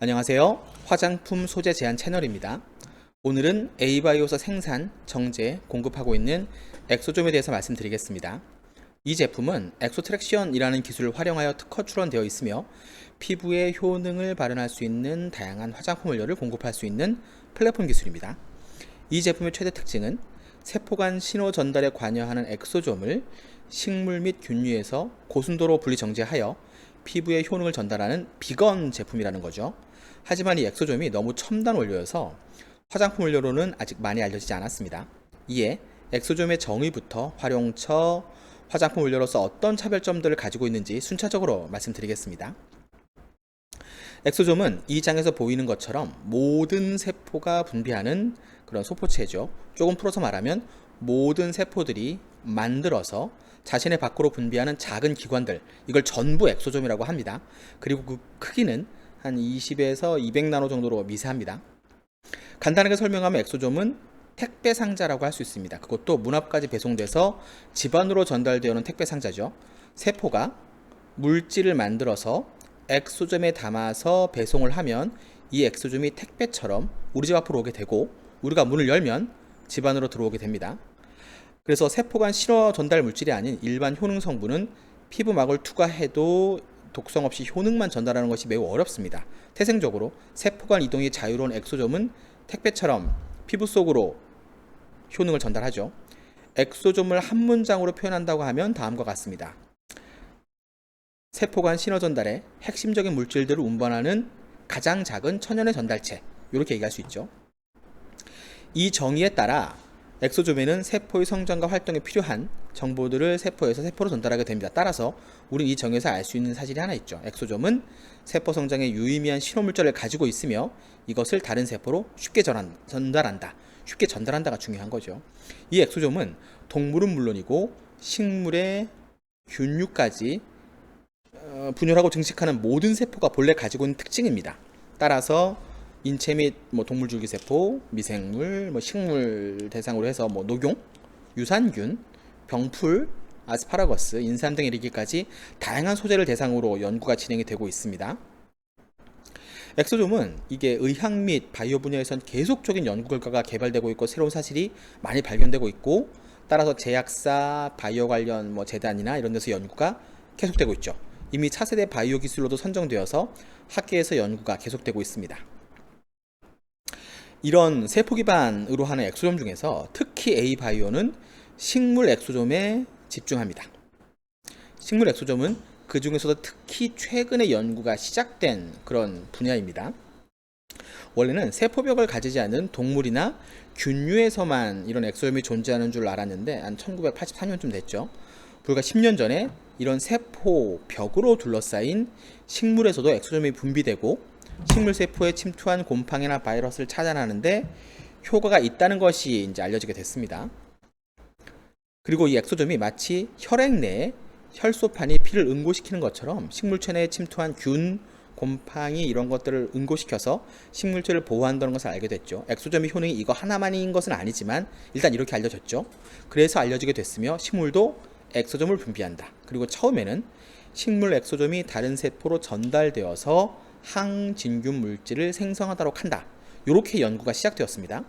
안녕하세요. 화장품 소재 제한 채널입니다. 오늘은 에이바이오서 생산, 정제, 공급하고 있는 엑소좀에 대해서 말씀드리겠습니다. 이 제품은 엑소트랙션이라는 기술을 활용하여 특허 출원되어 있으며 피부에 효능을 발현할 수 있는 다양한 화장품 원료를 공급할 수 있는 플랫폼 기술입니다. 이 제품의 최대 특징은 세포간 신호 전달에 관여하는 엑소좀을 식물 및 균류에서 고순도로 분리 정제하여 피부에 효능을 전달하는 비건 제품이라는 거죠. 하지만 이 엑소좀이 너무 첨단 원료여서 화장품 원료로는 아직 많이 알려지지 않았습니다. 이에 엑소좀의 정의부터 활용처, 화장품 원료로서 어떤 차별점들을 가지고 있는지 순차적으로 말씀드리겠습니다. 엑소좀은 이 장에서 보이는 것처럼 모든 세포가 분비하는 그런 소포체죠. 조금 풀어서 말하면 모든 세포들이 만들어서 자신의 밖으로 분비하는 작은 기관들 이걸 전부 엑소좀이라고 합니다. 그리고 그 크기는 한 20에서 200나노 정도로 미세합니다. 간단하게 설명하면 엑소좀은 택배 상자라고 할 수 있습니다. 그것도 문 앞까지 배송돼서 집안으로 전달되어오는 택배 상자죠. 세포가 물질을 만들어서 엑소점에 담아서 배송을 하면 이 엑소점이 택배처럼 우리 집 앞으로 오게 되고 우리가 문을 열면 집 안으로 들어오게 됩니다. 그래서 세포 간 신호 전달 물질이 아닌 일반 효능 성분은 피부막을 투과해도 독성 없이 효능만 전달하는 것이 매우 어렵습니다. 태생적으로 세포 간 이동이 자유로운 엑소점은 택배처럼 피부 속으로 효능을 전달하죠. 엑소점을 한 문장으로 표현한다고 하면 다음과 같습니다. 세포 간 신호 전달에 핵심적인 물질들을 운반하는 가장 작은 천연의 전달체 이렇게 얘기할 수 있죠. 이 정의에 따라 엑소좀에는 세포의 성장과 활동에 필요한 정보들을 세포에서 세포로 전달하게 됩니다. 따라서 우리는 이 정의에서 알 수 있는 사실이 하나 있죠. 엑소좀은 세포 성장에 유의미한 신호물질을 가지고 있으며 이것을 다른 세포로 쉽게 전달한다. 쉽게 전달한다가 중요한 거죠. 이 엑소좀은 동물은 물론이고 식물의 균류까지 어, 분열하고 증식하는 모든 세포가 본래 가지고 있는 특징입니다. 따라서 인체 및 뭐 동물 줄기세포, 미생물, 뭐 식물 대상으로 해서 뭐 녹용, 유산균, 병풀, 아스파라거스, 인삼 등에 이르기까지 다양한 소재를 대상으로 연구가 진행이 되고 있습니다. 엑소좀은 이게 의학 및 바이오 분야에선 계속적인 연구 결과가 개발되고 있고 새로운 사실이 많이 발견되고 있고 따라서 제약사, 바이오 관련 뭐 재단이나 이런 데서 연구가 계속되고 있죠. 이미 차세대 바이오 기술로도 선정되어서 학계에서 연구가 계속되고 있습니다. 이런 세포 기반으로 하는 엑소점 중에서 특히 A바이오는 식물 엑소점에 집중합니다. 식물 엑소점은 그 중에서도 특히 최근에 연구가 시작된 그런 분야입니다. 원래는 세포벽을 가지지 않은 동물이나 균류에서만 이런 엑소점이 존재하는 줄 알았는데 한 1984년쯤 됐죠. 불과 10년 전에 이런 세포 벽으로 둘러싸인 식물에서도 엑소점이 분비되고 식물 세포에 침투한 곰팡이나 바이러스를 차단하는데 효과가 있다는 것이 이제 알려지게 됐습니다. 그리고 이 엑소점이 마치 혈액 내에 혈소판이 피를 응고시키는 것처럼 식물체 내에 침투한 균, 곰팡이 이런 것들을 응고시켜서 식물체를 보호한다는 것을 알게 됐죠. 엑소점의 효능이 이거 하나만인 것은 아니지만 일단 이렇게 알려졌죠. 그래서 알려지게 됐으며 식물도 엑소점을 분비한다. 그리고 처음에는 식물 엑소점이 다른 세포로 전달되어서 항진균 물질을 생성하도록 한다. 이렇게 연구가 시작되었습니다.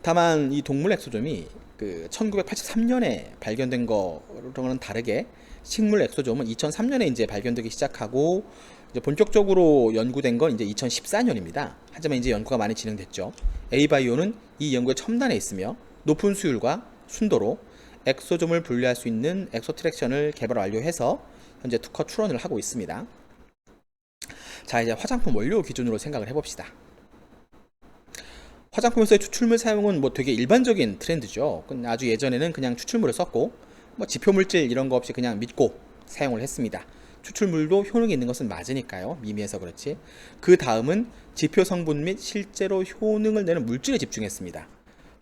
다만 이 동물 엑소점이 그 1983년에 발견된 거랑은 다르게 식물 엑소점은 2003년에 이제 발견되기 시작하고 이제 본격적으로 연구된 건 이제 2014년입니다. 하지만 이제 연구가 많이 진행됐죠. A바이오는 이 연구에 첨단에 있으며 높은 수율과 순도로 엑소점을 분리할 수 있는 엑소트랙션을 개발 완료해서 현재 특허 출원을 하고 있습니다. 자, 이제 화장품 원료 기준으로 생각을 해봅시다. 화장품에서의 추출물 사용은 뭐 되게 일반적인 트렌드죠. 아주 예전에는 그냥 추출물을 썼고, 뭐 지표 물질 이런 거 없이 그냥 믿고 사용을 했습니다. 추출물도 효능이 있는 것은 맞으니까요. 미미해서 그렇지. 그 다음은 지표 성분 및 실제로 효능을 내는 물질에 집중했습니다.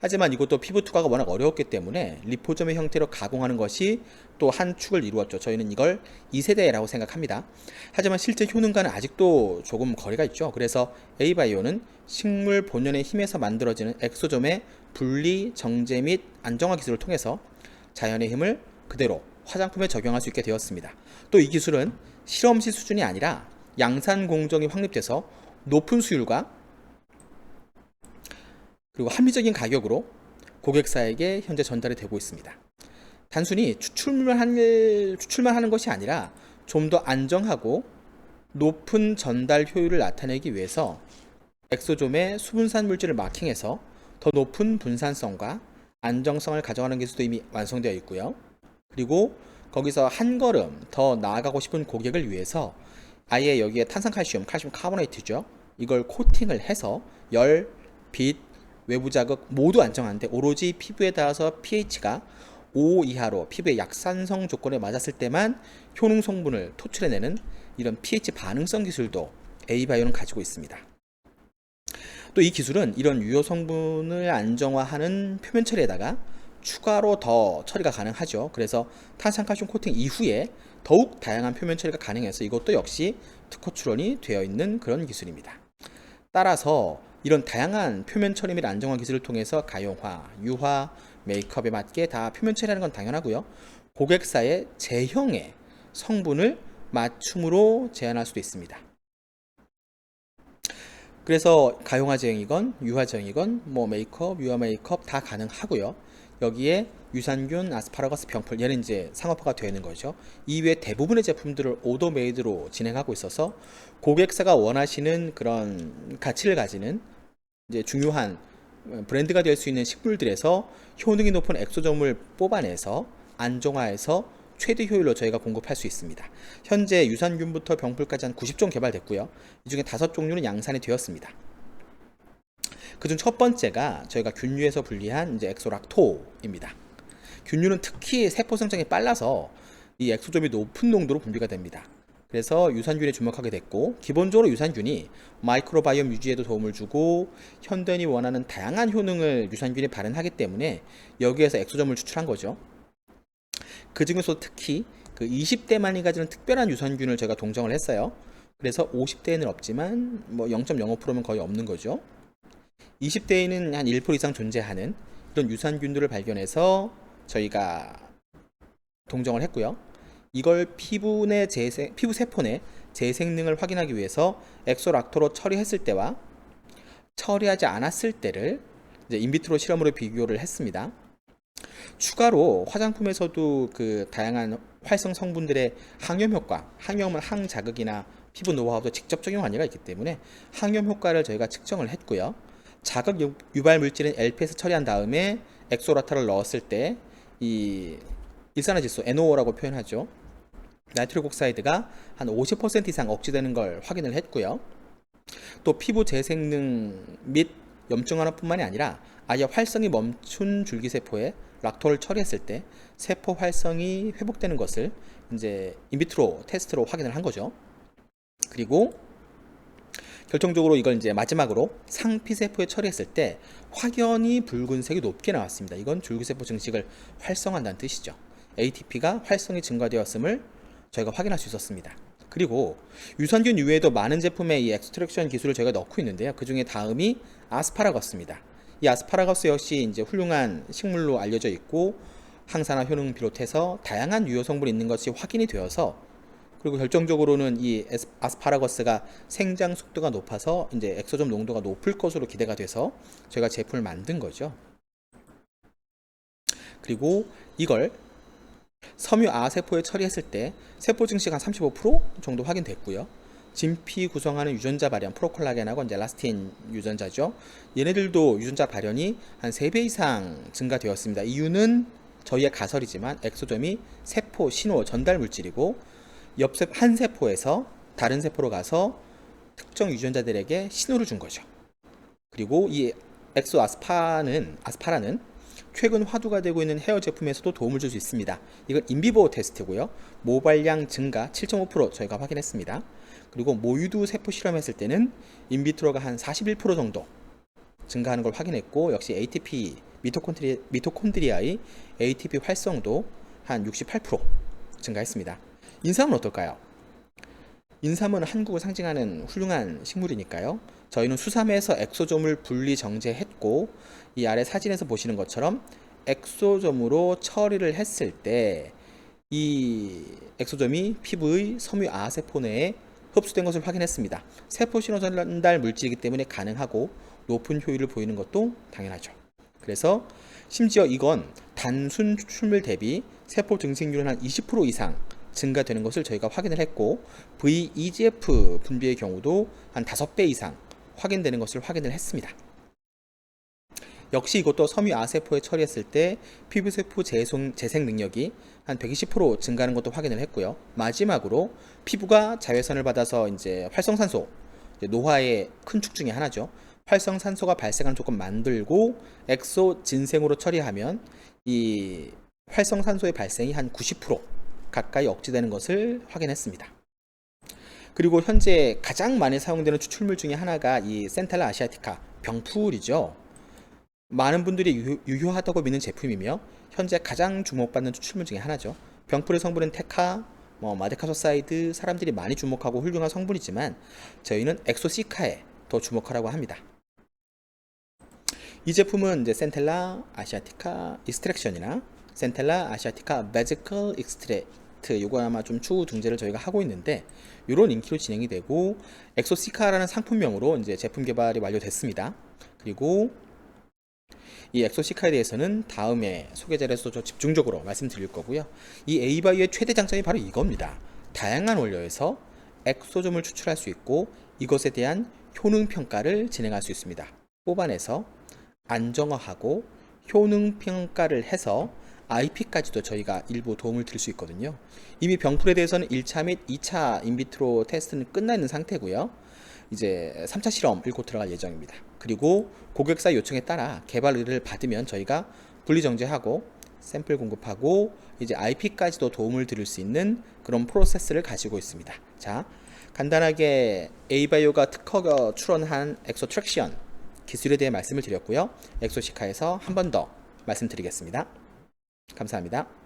하지만 이것도 피부 투과가 워낙 어려웠기 때문에 리포점의 형태로 가공하는 것이 또 한 축을 이루었죠. 저희는 이걸 2세대라고 생각합니다. 하지만 실제 효능과는 아직도 조금 거리가 있죠. 그래서 A바이오는 식물 본연의 힘에서 만들어지는 엑소점의 분리, 정제 및 안정화 기술을 통해서 자연의 힘을 그대로 화장품에 적용할 수 있게 되었습니다. 또 이 기술은 실험실 수준이 아니라 양산 공정이 확립돼서 높은 수율과 그리고 합리적인 가격으로 고객사에게 현재 전달이 되고 있습니다. 단순히 추출만 할, 추출만 하는 것이 아니라 좀 더 안정하고 높은 전달 효율을 나타내기 위해서 엑소좀의 수분산 물질을 마킹해서 더 높은 분산성과 안정성을 가져가는 기술도 이미 완성되어 있고요. 그리고 거기서 한 걸음 더 나아가고 싶은 고객을 위해서 아예 여기에 탄산칼슘, 칼슘 카보네이트죠. 이걸 코팅을 해서 열, 빛, 외부 자극 모두 안정한데 오로지 피부에 닿아서 pH가 5 이하로 피부의 약산성 조건에 맞았을 때만 효능 성분을 토출해내는 이런 pH 반응성 기술도 A바이오는 가지고 있습니다. 또 이 기술은 이런 유효 성분을 안정화하는 표면 처리에다가 추가로 더 처리가 가능하죠. 그래서 탄산칼슘 코팅 이후에 더욱 다양한 표면 처리가 가능해서 이것도 역시 특허 출원이 되어 있는 그런 기술입니다. 따라서 이런 다양한 표면 처리 및 안정화 기술을 통해서 가용화, 유화, 메이크업에 맞게 다 표면 처리하는 건 당연하고요. 고객사의 제형의 성분을 맞춤으로 제한할 수도 있습니다. 그래서 가용화 제형이건 유화 제형이건 뭐 메이크업, 유화 메이크업 다 가능하고요. 여기에 유산균, 아스파라거스 병풀 얘는 이제 상업화가 되어 있는 거죠. 이 외 대부분의 제품들을 오더 메이드로 진행하고 있어서 고객사가 원하시는 그런 가치를 가지는 이제 중요한 브랜드가 될 수 있는 식물들에서 효능이 높은 엑소점을 뽑아내서 안정화해서 최대 효율로 저희가 공급할 수 있습니다. 현재 유산균부터 병풀까지 한 90종 개발됐고요. 이 중에 다섯 종류는 양산이 되었습니다. 그중 첫 번째가 저희가 균류에서 분리한 이제 엑소락토입니다. 균류는 특히 세포 성장이 빨라서 이 엑소점이 높은 농도로 분비가 됩니다. 그래서 유산균에 주목하게 됐고 기본적으로 유산균이 마이크로바이옴 유지에도 도움을 주고 현대인이 원하는 다양한 효능을 유산균이 발현하기 때문에 여기에서 엑소점을 추출한 거죠. 그 중에서 특히 그 20대만이 가지는 특별한 유산균을 제가 동정을 했어요. 그래서 50대에는 없지만 뭐 0.05%면 거의 없는 거죠. 20대에는 한 1% 이상 존재하는 이런 유산균들을 발견해서 저희가 동정을 했고요. 이걸 피부 내 재생, 피부 세포 내 재생능을 확인하기 위해서 엑소락토로 처리했을 때와 처리하지 않았을 때를 이제 인비트로 실험으로 비교를 했습니다. 추가로 화장품에서도 그 다양한 활성 성분들의 항염 효과, 항염은 항자극이나 피부 노하우도 직접적인 관계가 있기 때문에 항염 효과를 저희가 측정을 했고요. 자극 유발 물질은 LP에서 처리한 다음에 엑소라타를 넣었을 때 이 일산화질소 NO라고 표현하죠. 나이트릭 옥사이드가 한 50% 이상 억제되는 걸 확인을 했고요. 또 피부 재생능 및 염증 완화뿐만이 아니라 아예 활성이 멈춘 줄기세포에 락토를 처리했을 때 세포 활성이 회복되는 것을 이제 인비트로 테스트로 확인을 한 거죠. 그리고 결정적으로 이걸 이제 마지막으로 상피세포에 처리했을 때 확연히 붉은색이 높게 나왔습니다. 이건 줄기세포 증식을 활성화한다는 뜻이죠. ATP가 활성이 증가되었음을 저희가 확인할 수 있었습니다. 그리고 유산균 이외에도 많은 제품에 이 엑스트랙션 기술을 저희가 넣고 있는데요. 그 중에 다음이 아스파라거스입니다. 이 아스파라거스 역시 이제 훌륭한 식물로 알려져 있고 항산화 효능 비롯해서 다양한 유효 성분이 있는 것이 확인이 되어서 그리고 결정적으로는 이 아스파라거스가 생장 속도가 높아서 이제 엑소점 농도가 높을 것으로 기대가 돼서 저희가 제품을 만든 거죠. 그리고 이걸 섬유 아세포에 처리했을 때 세포 증식 한 35% 정도 확인됐고요. 진피 구성하는 유전자 발현, 프로콜라겐하고 이제 라스틴 유전자죠. 얘네들도 유전자 발현이 한 3배 이상 증가되었습니다. 이유는 저희의 가설이지만 엑소점이 세포 신호 전달 물질이고 옆세 한 세포에서 다른 세포로 가서 특정 유전자들에게 신호를 준 거죠. 그리고 이 엑소 아스파는 아스파라는 최근 화두가 되고 있는 헤어 제품에서도 도움을 줄 수 있습니다. 이건 인비보 테스트고요. 모발량 증가 7.5% 저희가 확인했습니다. 그리고 모유두 세포 실험했을 때는 인비트로가 한 41% 정도 증가하는 걸 확인했고 역시 ATP 미토콘드리, 미토콘드리아의 ATP 활성도 한 68% 증가했습니다. 인삼은 어떨까요? 인삼은 한국을 상징하는 훌륭한 식물이니까요. 저희는 수삼에서 엑소점을 분리 정제했고 이 아래 사진에서 보시는 것처럼 엑소점으로 처리를 했을 때 이 엑소점이 피부의 섬유 아세포 내에 흡수된 것을 확인했습니다. 세포 신호 전달 물질이기 때문에 가능하고 높은 효율을 보이는 것도 당연하죠. 그래서 심지어 이건 단순 추출물 대비 세포 증식률은 한 20% 이상 증가되는 것을 저희가 확인을 했고 VEGF 분비의 경우도 한 5배 이상 확인되는 것을 확인을 했습니다. 역시 이것도 섬유 아세포에 처리했을 때 피부세포 재생, 재생 능력이 한 120% 증가하는 것도 확인을 했고요. 마지막으로 피부가 자외선을 받아서 이제 활성산소, 이제 노화의 큰 축 중에 하나죠. 활성산소가 발생하는 조건 만들고 엑소 진생으로 처리하면 이 활성산소의 발생이 한 90% 가까이 억제되는 것을 확인했습니다. 그리고 현재 가장 많이 사용되는 추출물 중에 하나가 이 센탈라 아시아티카 병풀이죠. 많은 분들이 유- 유효하다고 믿는 제품이며 현재 가장 주목받는 추출물 중에 하나죠. 병풀의 성분은 테카, 뭐 마데카소사이드 사람들이 많이 주목하고 훌륭한 성분이지만 저희는 엑소시카에 더 주목하라고 합니다. 이 제품은 이제 센텔라 아시아티카 익스트랙션이나 센텔라 아시아티카 매지컬 익스트랙 트 요거 아마 좀 추후 등재를 저희가 하고 있는데 이런 인기로 진행이 되고 엑소시카라는 상품명으로 이제 제품 개발이 완료됐습니다. 그리고 이 엑소시카에 대해서는 다음에 소개 자료에서 좀 집중적으로 말씀드릴 거고요. 이 에이바이의 최대 장점이 바로 이겁니다. 다양한 원료에서 엑소점을 추출할 수 있고 이것에 대한 효능 평가를 진행할 수 있습니다. 뽑아내서 안정화하고 효능 평가를 해서 IP까지도 저희가 일부 도움을 드릴 수 있거든요. 이미 병풀에 대해서는 1차 및 2차 인비트로 테스트는 끝나 있는 상태고요. 이제 3차 실험 일곧 들어갈 예정입니다. 그리고 고객사 요청에 따라 개발 의뢰를 받으면 저희가 분리 정제하고 샘플 공급하고 이제 IP까지도 도움을 드릴 수 있는 그런 프로세스를 가지고 있습니다. 자, 간단하게 에이바이오가 특허가 출원한 엑소 트랙션 기술에 대해 말씀을 드렸고요. 엑소시카에서 한 번 더 말씀드리겠습니다. 감사합니다.